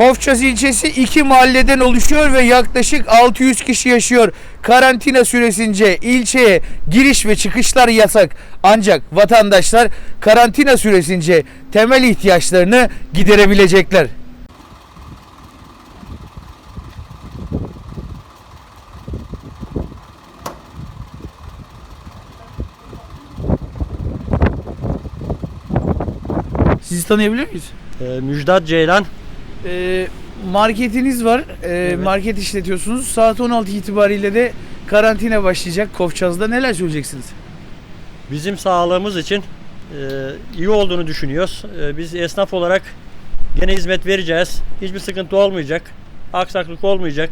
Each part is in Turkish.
Kofçaz ilçesi iki mahalleden oluşuyor ve yaklaşık 600 kişi yaşıyor. Karantina süresince ilçeye giriş ve çıkışlar yasak. Ancak vatandaşlar karantina süresince temel ihtiyaçlarını giderebilecekler. Sizi tanıyabilir miyiz? Ee, Müjdat Ceylan. Ee, marketiniz var. Ee, Evet. Market işletiyorsunuz. Saat 16 itibariyle de karantina başlayacak Kofçaz'da. Neler söyleyeceksiniz? Bizim sağlığımız için e, iyi olduğunu düşünüyoruz. E, biz esnaf olarak gene hizmet vereceğiz. Hiçbir sıkıntı olmayacak. Aksaklık olmayacak.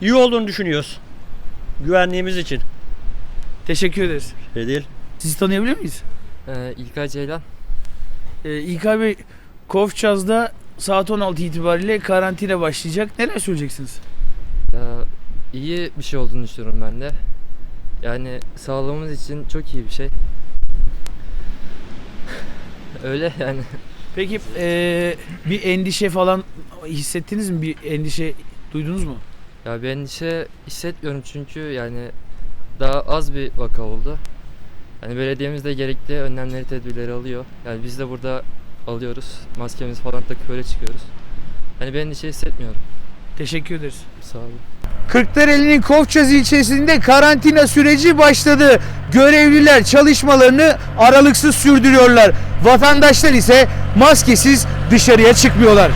İyi olduğunu düşünüyoruz. Güvenliğimiz için. Teşekkür ederiz. Şey değil. Sizi tanıyabilir miyiz? Ee, İlkay Ceylan. Ee, İlkay Bey, Kofçaz'da saat 16 itibariyle karantina başlayacak. Neler söyleyeceksiniz? Ya, iyi bir şey olduğunu düşünüyorum ben de. Yani sağlığımız için çok iyi bir şey. Öyle yani. Peki ee, bir endişe falan hissettiniz mi? Bir endişe duydunuz mu? Ya bir endişe hissetmiyorum çünkü yani daha az bir vaka oldu. Yani belediyemiz de gerekli önlemleri, tedbirleri alıyor. Yani biz de burada alıyoruz. Maskemizi falan takıp öyle çıkıyoruz. Yani bir endişe hissetmiyorum. Teşekkür ederiz. Sağ olun. Kırklareli'nin Kofçaz ilçesinde karantina süreci başladı. Görevliler çalışmalarını aralıksız sürdürüyorlar. Vatandaşlar ise maskesiz dışarıya çıkmıyorlar.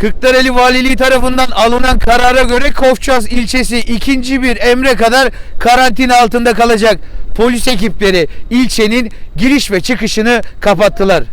Kırklareli Valiliği tarafından alınan karara göre Kofçaz ilçesi ikinci bir emre kadar karantina altında kalacak. Polis ekipleri ilçenin giriş ve çıkışını kapattılar.